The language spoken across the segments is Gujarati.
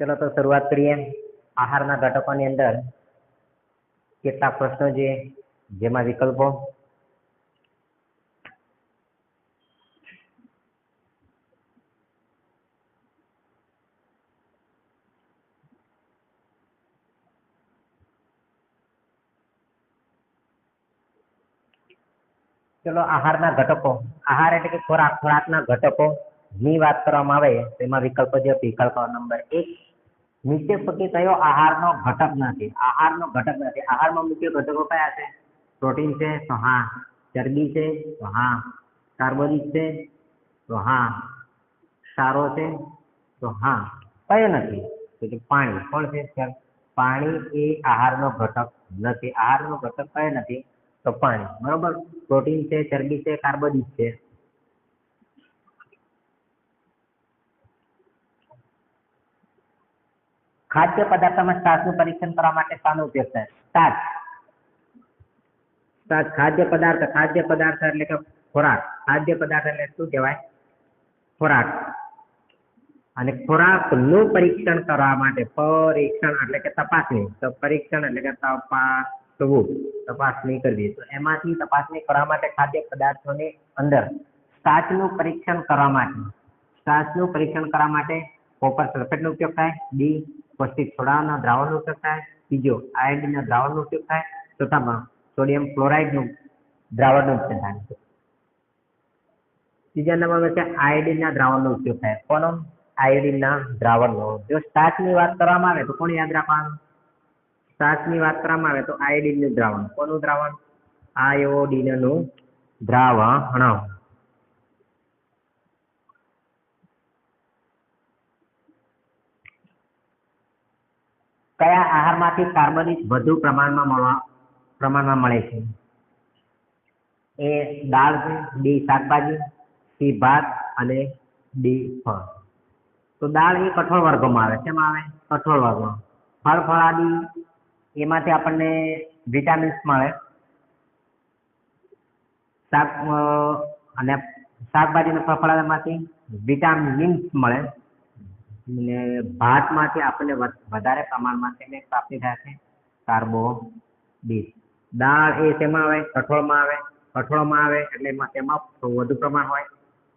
ચલો તો શરૂઆત કરીએ. આહારના ઘટકોની અંદર કેટલાક પ્રશ્નો છે, જેમાં વિકલ્પો? ચલો, આહારના ઘટકો. આહાર એટલે કે ખોરાક. ખોરાકના ઘટકો ની વાત કરવામાં આવે તો એમાં વિકલ્પ છે, વિકલ્પ નંબર એક. નીચે પૈકી કયો આહારનો ઘટક નથી? આહારનો ઘટક નથી. આહારમાં મુખ્ય ઘટકો કયા છે? પ્રોટીન છે, તો હા. ચરબી છે, તો હા. કાર્બોદિત છે, તો હા. સારો છે, તો હા. કયો નથી? પાણી. કોણ છે પાણી એ આહારનો ઘટક નથી. આહારનો ઘટક કયો નથી? તો પાણી. બરોબર? પ્રોટીન છે, ચરબી છે, કાર્બોદિત છે. ખાદ્ય પદાર્થમાં સ્ટાર્ચનું પરીક્ષણ કરવા માટે શાનો ઉપયોગ થાય. સ્ટાર્ચ સ્ટાર્ચ ખાદ્ય પદાર્થ ખાદ્ય પદાર્થ એટલે કે ખોરાક. ખાદ્ય પદાર્થ એટલે શું કહેવાય? ખોરાક. અને ખોરાકનું પરીક્ષણ કરવા માટે પરીક્ષણ એટલે કે તપાસણી. તો પરીક્ષણ એટલે કે તપાસવું. તપાસણી કરવી. તો એમાંથી તપાસણી કરવા માટે ખાદ્ય પદાર્થોની અંદર સ્ટાર્ચનું પરીક્ષણ કરવા માટે. સ્ટાર્ચનું પરીક્ષણ કરવા માટે કોપર સલ્ફેટનો ઉપયોગ થાય. ડી પૌષ્ટિક સોડાના દ્રાવણનો ઉપયોગ થાય ત્રીજો આયોડિનના દ્રાવણનો ઉપયોગ થાય ચોથામાં સોડિયમ ક્લોરાઇડનું દ્રાવણનો ઉપયોગ થાય ત્રીજા નંબરમાં છે આયોડિનના દ્રાવણનો ઉપયોગ થાય કોનો આયોડિનના દ્રાવણનો જો સ્ટાર્ચની વાત કરવામાં આવે તો કોણ યાદ રાખવાનું? સ્ટાર્ચની વાત કરવામાં આવે તો આયોડિનનું દ્રાવણ. કોનું દ્રાવણ? આયોડિનનું દ્રાવણ. કયા આહારમાંથી કાર્બનિક વધુ પ્રમાણમાં મળવા, પ્રમાણમાં મળે છે? એ દાળ છે, બી શાકભાજી, સી ભાત અને ડી ફળ. તો દાળ એ કઠોળ વર્ગોમાં આવે. શેમાં આવે? કઠોળ વર્ગમાં ફળ ફળાદી એમાંથી આપણને વિટામિન્સ મળે. શાક અને શાકભાજી અને ફળ, ફળાદીમાંથી વિટામિન્સ મળે. ને ભાતમાંથી આપણને વધારે પ્રમાણમાં તેને પ્રાપ્તિ થાય છે કાર્બોદિત દાળ એ શેમાં આવે? કઠોળમાં આવે. કઠોળમાં આવે એટલે એમાં તેમાં વધુ પ્રમાણ હોય.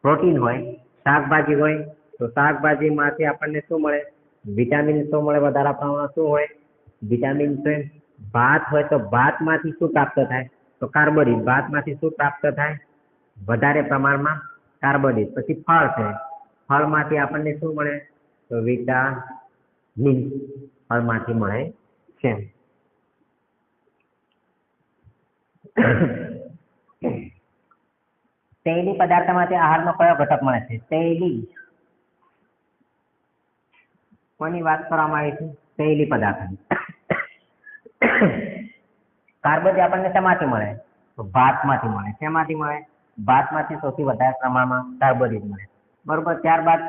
પ્રોટીન હોય. શાકભાજી હોય. તો શાકભાજીમાંથી આપણને શું મળે? વિટામિન શું મળે? વધારે પ્રમાણમાં શું હોય? વિટામિન છે. ભાત હોય તો ભાતમાંથી શું પ્રાપ્ત થાય? તો કાર્બોડિટ ભાતમાંથી શું પ્રાપ્ત થાય? વધારે પ્રમાણમાં કાર્બોડિટ પછી ફળ છે. ફળમાંથી આપણને શું મળે? વિટામિન ફળમાંથી મળે છે. તેલી પદાર્થમાંથી આહારનો કયો ઘટક મળે છે? તેલી. કોની વાત કરવામાં આવી છે? તેલી પદાર્થ કાર્બોદિત આપણને શેમાંથી મળે? તો ભાતમાંથી મળે. શેમાંથી મળે? ભાતમાંથી સૌથી વધારે પ્રમાણમાં કાર્બોદિત મળે. બરોબર, ત્યારબાદ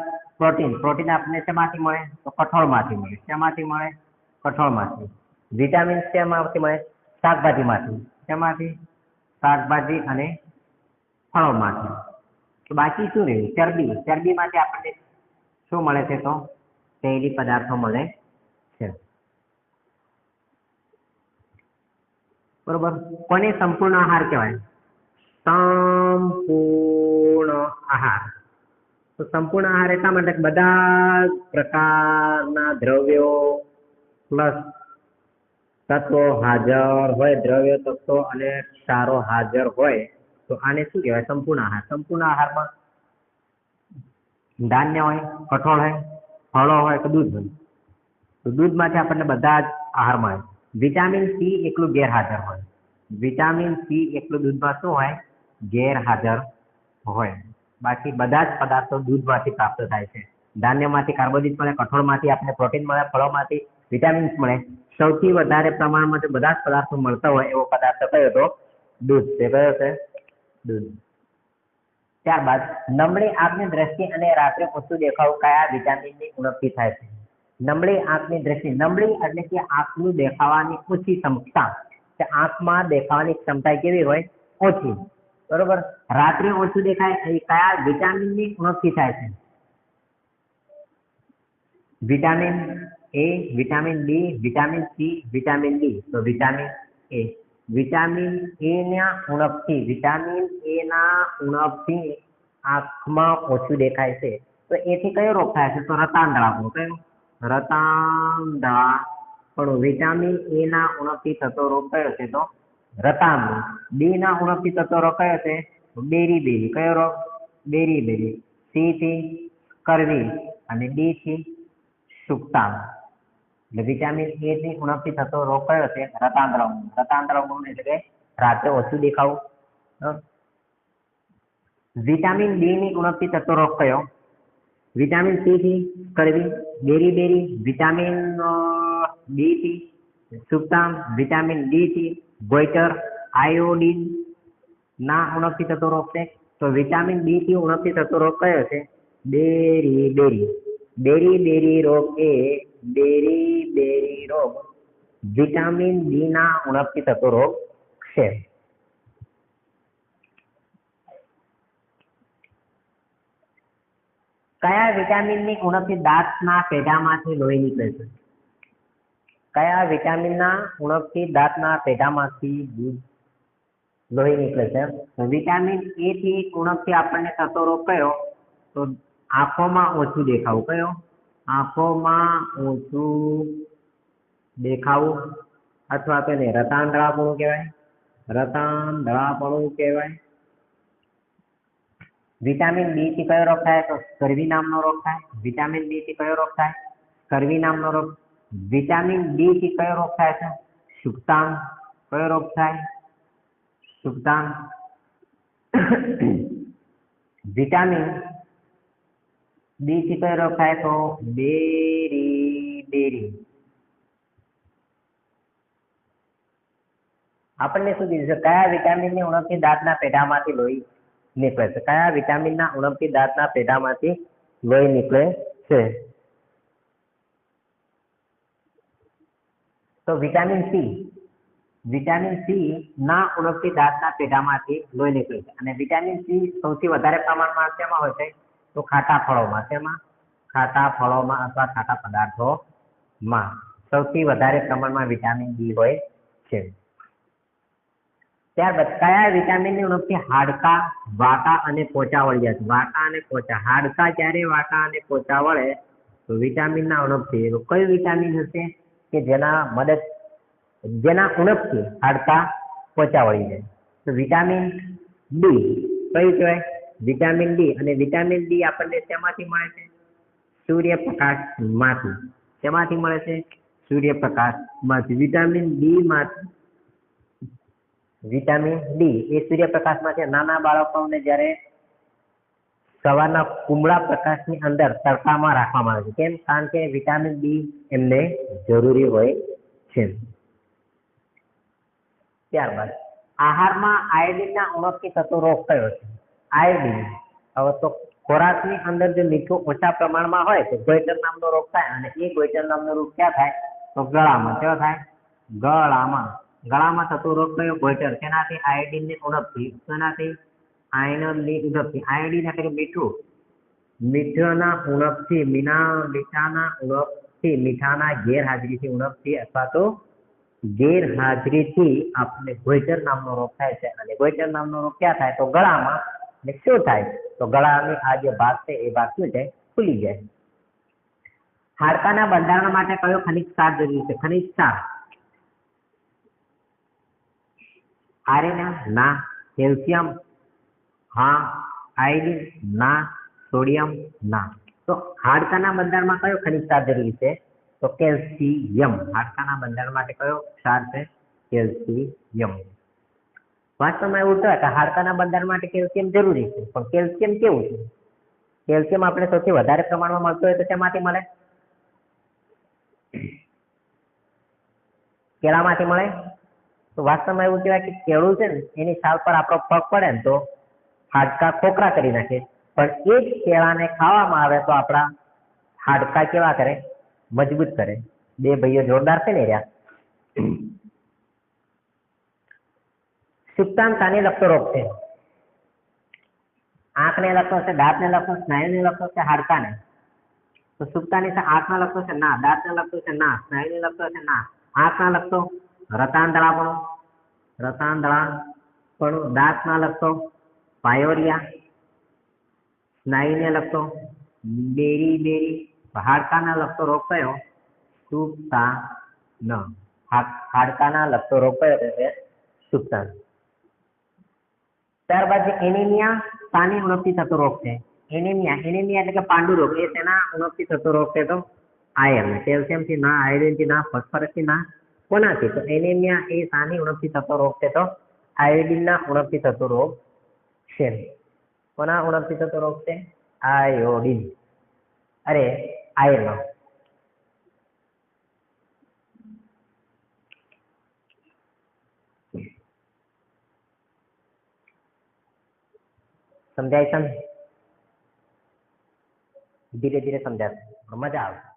પ્રોટીન. પ્રોટીન આપણને શેમાંથી મળે? તો કઠોળમાંથી મળે. શેમાંથી મળે? કઠોળમાંથી. વિટામિન શેમાંથી મળે? શાકભાજીમાંથી. શેમાંથી? શાકભાજી અને ફળોમાંથી. બાકી શું રહ્યું? ચરબી. ચરબીમાંથી આપણને શું મળે છે તો? તેલી પદાર્થો મળે છે. બરોબર? કોને સંપૂર્ણ આહાર કહેવાય? સંપૂર્ણ આહાર. તો સંપૂર્ણ આહાર એટલા માટે બધા પ્રકારના દ્રવ્યો પ્લસ તત્વો હાજર હોય, દ્રવ્ય તત્વો અને ક્ષારો હાજર હોય, તો આને શું કહેવાય? સંપૂર્ણ આહાર. સંપૂર્ણ આહારમાં ધાન્ય હોય, કઠોળ હોય, ફળો હોય કે દૂધ હોય. તો દૂધમાંથી આપણને બધા જ આહાર મળે. વિટામિન સી એકલું ગેરહાજર હોય. વિટામિન સી એકલું દૂધમાં શું હોય? ગેરહાજર હોય. બાકી બધા જ પદાર્થો દૂધમાંથી પ્રાપ્ત થાય છે. ધાન્યમાંથી, કાર્બોદિત મળે, કઠોળમાંથી આપણને પ્રોટીન મળે, ફળોમાંથી વિટામિન્સ મળે. સૌથી વધારે પ્રમાણમાં જો બધા જ પદાર્થો મળતા હોય એવો પદાર્થ કયો તો દૂધ. છે કયો છે? દૂધ. ત્યારબાદ, નમણી આંખની દ્રષ્ટિ અને રાત્રે ઓછું દેખાવું કયા વિટામિનની ઉણપથી થાય છે? નમણી આંખની દ્રષ્ટિ. નમણી એટલે કે આંખનું દેખાવાની ઓછી ક્ષમતા. આંખમાં દેખાવાની ક્ષમતા કેવી હોય? ઓછી. બરોબર? રાત્રે ઓછું દેખાય એ કયા વિટામિનની ઉણપથી થાય છે? Vitamin A vitamin B vitamin C vitamin D તો વિટામિન એ વિટામિન એ ના ઉણપથી વિટામિન એ ના ઉણપથી આંખમાં ઓછું દેખાય છે. તો એથી કયો રોગ થાય છે? તો રતાંધળાપણું કયો? પણ વિટામિન એ ના ઉણપથી થતો રોગ કયો છે તો? રતાંધળું બે ના ઉણપથી થતો રોગ કયો છે? બેરી બેરી. કયો રોગ? બેરી બેરી. સી થી કરવી અને ડી થી સુક્તાંગ એટલે વિટામિન એ થી ઉણપથી થતો રોગ કયો છે? રતાંતરમણ રતાંતરમણ એટલે કે રાતે ઓછું દેખાવું. વિટામિન ડી ની ઉણપથી થતો રોગ કયો? વિટામિન સી થી કરવી. બેરી બેરી. વિટામિન ડી થી સુક્તાંગ વિટામિન ડી થી ગોઈટર આયોડિન ના ઉણપથી થતો રોગ છે. તો વિટામિન ડી થી ઉણપથી થતો રોગ કયો છે? બેરી બેરી બેરી બેરી રોગ એ બેરી બેરી રોગ વિટામિન બી ના ઉણપથી થતો રોગ છે. કયા વિટામિનની ઉણપથી દાંતના પેઢામાંથી લોહી નીકળે છે? કયા વિટામિનના ઉણપથી દાંતના પેઢામાંથી દૂધ લોહી નીકળે છે? તો વિટામિન એ થી ઉણપથી આપણને થતો રોગ કયો? તો આંખોમાં ઓછું દેખાવું કયો? આંખોમાં ઓછું દેખાવું અથવા તેને રતાંધળાપણું કહેવાય. રતાંધળાપણું કહેવાય. વિટામિન બી થી કયો રોગ થાય? તો સ્કર્વી નામનો રોગ થાય. વિટામિન બી થી કયો રોગ થાય? સ્કર્વી નામનો રોગ વિટામિન ડી થી કયો રોગ થાય છે? સુક્તાંગ કયો રોગ થાય? સુક્તાંગ વિટામિન ડી થી કયો રોગ થાય તો? બેરી બેરી આપણને શું કીધું છે? કયા વિટામિનની ઉણપથી દાંતના પેઢામાંથી લોહી નીકળે છે? કયા વિટામિનના ઉણપથી દાંતના પેઢામાંથી લોહી નીકળે છે? તો વિટામિન સી વિટામિન સી ના ઉણપથી દાંતના પેઢામાંથી લોહી નીકળે છે. અને વિટામિન સી સૌથી વધારે પ્રમાણમાં શેમાં હોય છે? તો ખાટા ફળોમાં. શેમાં? ખાટા ફળોમાં અથવા ખાટા પદાર્થોમાં. સૌથી વધારે પ્રમાણમાં વિટામિન ડી હોય છે. ત્યારબાદ કયા વિટામિનની ઉણપથી હાડકા વાટા અને પોચા વળી જાય વાકા અને પોચા. હાડકા જ્યારે વાટા અને પોચા વળે? તો વિટામિનના ઉણપથી. કયું વિટામિન હશે? કે જેના મદદ, જેના ઉણપથી હાડકા પોચા જાય. તો વિટામિન ડી કયું કહેવાય? વિટામિન ડી અને વિટામિન ડી આપણને શેમાંથી મળે છે? સૂર્યપ્રકાશમાંથી. શેમાંથી મળે છે? સૂર્યપ્રકાશમાંથી. વિટામિન ડી માંથી. વિટામિન ડી એ સૂર્યપ્રકાશમાંથી. નાના બાળકોને જ્યારે સવારના કુમળા પ્રકાશની અંદર તડકામાં રાખવામાં આવે છે. કેમ? કારણ કે વિટામિન ડી એમને જરૂરી હોય છે. ત્યારબાદ આહારમાં આયોડિનના ઉણપથી થતો રોગ કયો છે? આયોડિન હવે તો ખોરાકની અંદર જો મીઠું ઓછા પ્રમાણમાં હોય તો ગોઈટર નામનો રોગ થાય અને એ ગોઈટર નામનો રોગ ક્યાં થાય? તો ગળામાં. કેવો થાય? ગળામાં. ગળામાં થતો રોગ કયો? ગોઈટર. તેનાથી આયોડિનની ઉણપથી. તેનાથી આયનની એટલે કે મીઠું. મીઠાના ઉણપથી, મીના મીઠાના ઉણપથી, મીઠાના ગેરહાજરીથી ઉણપથી અથવા તો ગેરહાજરીથી આપણને ગોઈટર નામનો રોગ થાય છે. અને ગોઈટર નામનો રોગ ક્યાં થાય? તો ગળામાં. ને શું થાય? તો ગળાની આ જે ભાગ છે, એ ભાગ શું છે? ખુલી જાય. હાડકાના બંધારણ માટે કયો ખનિજ સાર જરૂરી છે? ખનિજ સાર આર્યના ના, કેલ્શિયમ હા આયોડિન ના, સોડિયમ ના. તો હાડકાના બંધારણમાં કયો ખનિજ ક્ષાર જરૂરી છે? તો કેલ્શિયમ. હાડકાના બંધારણ માટે કયો ક્ષાર છે? કેલ્શિયમ. વાસ્તવમાં એવું છે કે હાડકાના બંધારણ માટે કેલ્શિયમ જરૂરી છે, પણ કેલ્શિયમ કેવું છે? કેલ્શિયમ આપણે સૌથી વધારે પ્રમાણમાં મળતું હોય તો શેમાંથી મળે? કેળામાંથી મળે? તો વાસ્તવમાં એવું કહેવાય કે કેળું છે ને, એની છાલ પર આપણો પગ પડે ને તો હાડકા ખોખરા કરી નાખે. પણ એ જ કેળાને ખાવામાં આવે તો આપણા હાડકા કેવા કરે? મજબૂત કરે. બે ભાઈઓ જોરદાર છે ને રહ્યા. સુક્તાંતાને લગતો રોગ છે. આંખને લગતો છે, દાંતને લગતો સ્નાયુને લગતો છે, હાડકાને. તો સુપ્તાની છે આંખના લગતો છે, ના. દાંતને લગતો છે, ના. સ્નાયુને લગતો છે, ના. આંખના લગતો રતાંતળા પણ રતાંતળા પણ દાંતના લગતો પાયોરિયા, સ્નાયુને લગતો બેરી બેરી હાડકાના લગતો રોગ કયો? સુપ્તા ન હાડકાના લગતો રોગ કયો? છે સુપ્તા ત્યારબાદ એનિમિયા શાની ઉણપથી થતો રોગ છે. એનિમિયા એનિમિયા એટલે કે પાંડુ રોગ. એ તેના ઉણપથી થતો રોગ છે તો આયર્ન. કેલ્શિયમથી ના, આયર્નથી ના, ફોસ્ફરસથી ના કોનાથી તો એનિમિયા એ સાની ઉણપથી થતો રોગ છે તો આયોડિન ના ઉણપથી થતો રોગ છે કોના ઉણપથી થતો રોગ છે? આયોડિન. અરે, આયર્ન. સમજાય છે ધીરે ધીરે સમજાશે. મજા આવશે